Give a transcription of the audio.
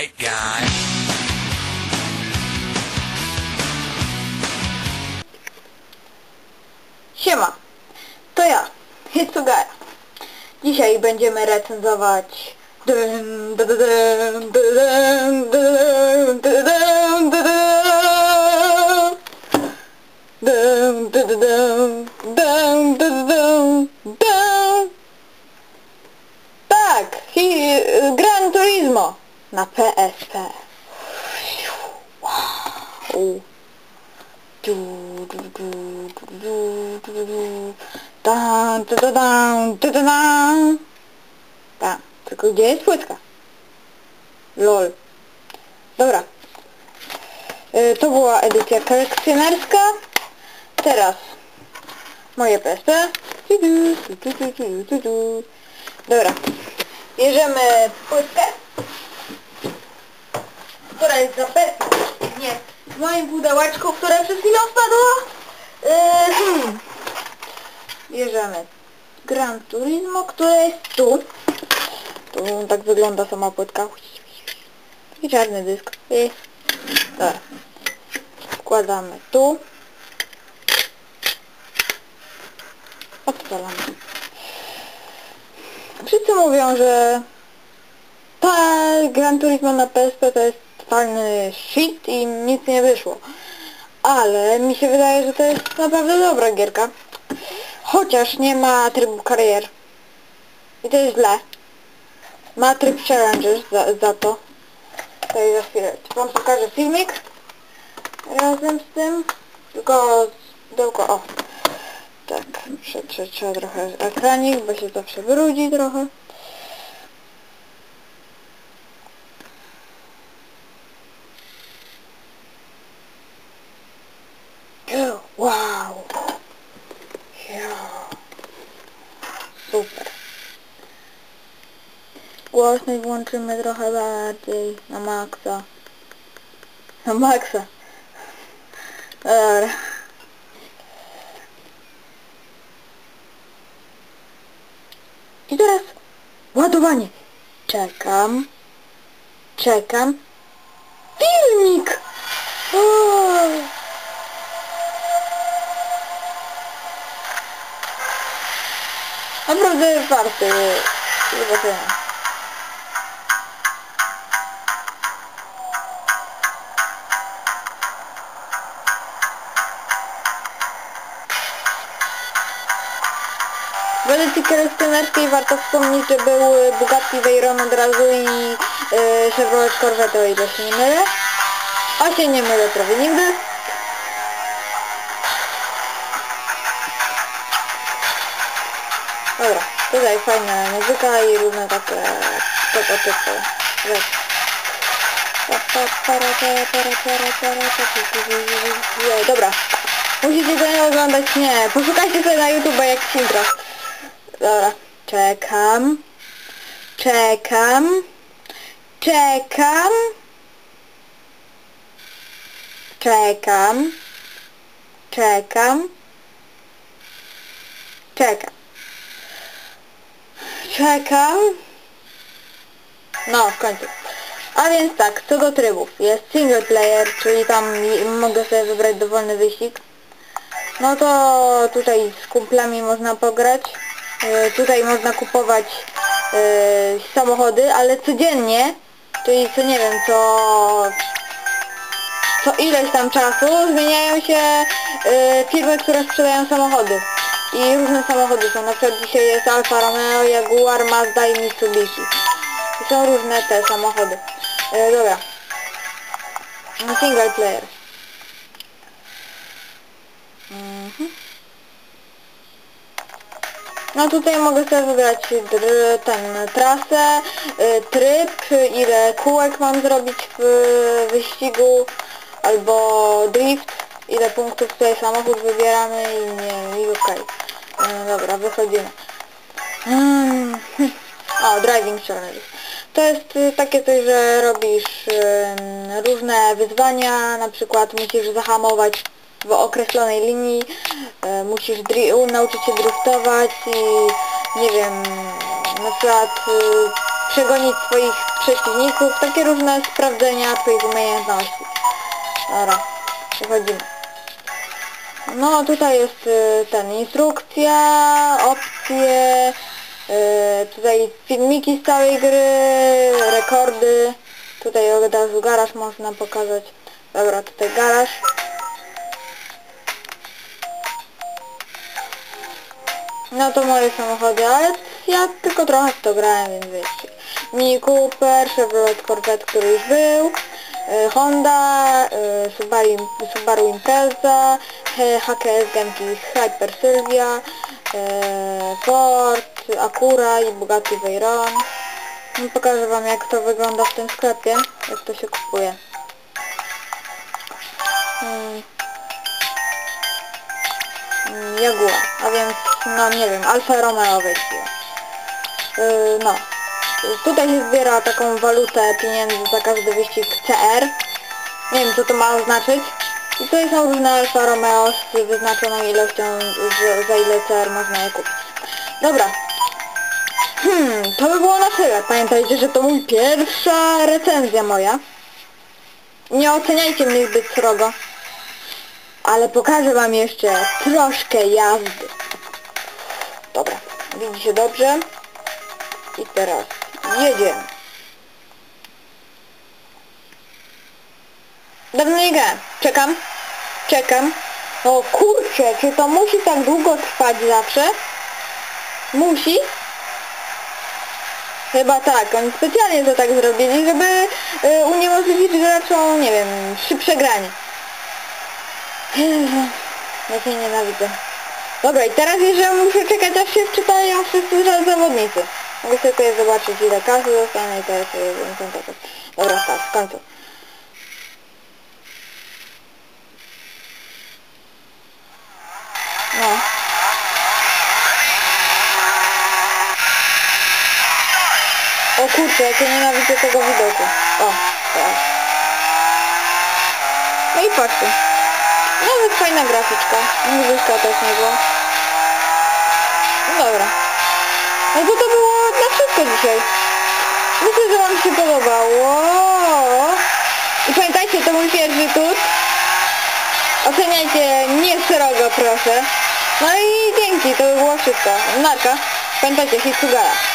white guy. Siema, to ja, Hitsugaja. Dzisiaj będziemy recenzować. Tak, Gran Turismo na PSP. Wow. Du, du, du, du, du, du. Dan, da, da, dan, da, da, dan. Tak, tylko gdzie jest płytka? Lol. Dobra. Y, To była edycja kolekcjonerska. Teraz moje PSP. Dobra. Bierzemy płytkę, która jest zapewne w moim pudełeczku, które przed chwilą wpadło. Yy, hmm. Bierzemy Gran Turismo, które jest tu. Tu tak wygląda sama płytka. I czarny dysk. I... Dobra. Wkładamy tu. Odpalamy. Wszyscy mówią, że ta Gran Turismo na PSP to jest totalny shit i nic nie wyszło. Ale mi się wydaje, że to jest naprawdę dobra gierka. Chociaż nie ma trybu karier. I to jest źle. Ma tryb Challengers za, za to. Tutaj za chwilę wam pokażę filmik. Razem z tym. Tylko pudełko, o. Tak, trzeba trochę ekranik, bo się zawsze brudzi trochę. Jo, Wow! Ja. Super. Głośność włączymy trochę bardziej na maksa. Na maksa. Dobra. I teraz ładowanie. Czekam. Czekam. Filmik! Naprawdę warty. Zobaczymy. W edycji kolekcjonerskiej warto wspomnieć, że był Bugatti Veyron od razu i yy, Chevrolet Corvette, o ile się nie mylę. A się nie mylę prawie nigdy. Dobra, tutaj fajna muzyka i różne takie tego typu rzeczy. Dobra, musicie to nie oglądać, nie, poszukajcie sobie na YouTube jak intro. Dobra, czekam, czekam, czekam, czekam, czekam, czekam. Czekam. No, w końcu. A więc tak, co do trybów. Jest single player, czyli tam mogę sobie wybrać dowolny wyścig. No to tutaj z kumplami można pograć. E, tutaj można kupować e, samochody, ale codziennie, czyli co nie wiem, co co ileś tam czasu zmieniają się e, firmy, które sprzedają samochody. I różne samochody są, na przykład dzisiaj jest Alfa Romeo, Jaguar, Mazda i Mitsubishi. I są różne te samochody. E, dobra. No, Single player. Mhm. No tutaj mogę sobie wybrać dr- ten trasę, y, tryb, ile kółek mam zrobić w wyścigu, albo drift, ile punktów tutaj samochód wybieramy i nie i okej. No dobra, wychodzimy. Mm, O, driving challenge. To jest y, takie coś, że robisz różne wyzwania, na przykład musisz zahamować w określonej linii, y, musisz nauczyć się driftować i nie wiem, na przykład y, przegonić swoich przeciwników, takie różne sprawdzenia twoich umiejętności. Dobra, przechodzimy. No tutaj jest y, ten instrukcja, opcje, y, tutaj filmiki z całej gry, rekordy. Tutaj od razu garaż można pokazać. Dobra, tutaj garaż. No to moje samochody, ale ja tylko trochę w to grałem, więc wiecie. Mini Cooper, Chevrolet Corvette, który już był, Honda, y, Subaru, Subaru Impreza, He- HKS Genki Hyper Sylvia, Ford, Acura i Bugatti Veyron. No, Pokażę wam jak to wygląda w tym sklepie, jak to się kupuje. Mm. Mm, Jaguar, a więc, no nie wiem, Alfa Romeo. Yy, no. Tutaj się zbiera taką walutę pieniędzy za każdy wyścig CR. Nie wiem co to ma oznaczyć. I tutaj są różne Alfa Romeo z wyznaczoną ilością, za ile CR można je kupić. Dobra. Hmm, to by było na tyle. Pamiętajcie, że to mój pierwsza recenzja moja. Nie oceniajcie mnie zbyt srogo. Ale pokażę wam jeszcze troszkę jazdy. Dobra, widzi się dobrze. I teraz jedziemy. Dawno nie grałem. Czekam. Czekam. O kurczę, czy to musi tak długo trwać zawsze? Musi? Chyba tak, oni specjalnie to tak zrobili, żeby y, uniemożliwić graczom, nie wiem, szybsze granie. Ja cię nienawidzę. Dobra, i teraz jeszcze muszę czekać aż się wczytają wszyscy za- zawodnicy. Tylko je zobaczyć ile kasy dostanę i teraz sobie ten tekst. Dobra, tak, w końcu. No. O kurczę, jak ja nienawidzę tego widoku. O, tak. No i patrzcie. Nawet fajna graficzka. Muzyczka też nie była. No dobra. No to to było na wszystko dzisiaj. Myślę, że wam się podobało. I pamiętajcie, to mój pierwszy tut. Oceniajcie nie srogo, proszę. No i dzięki, to by było wszystko. Narka. Pamiętajcie, Hitsugara.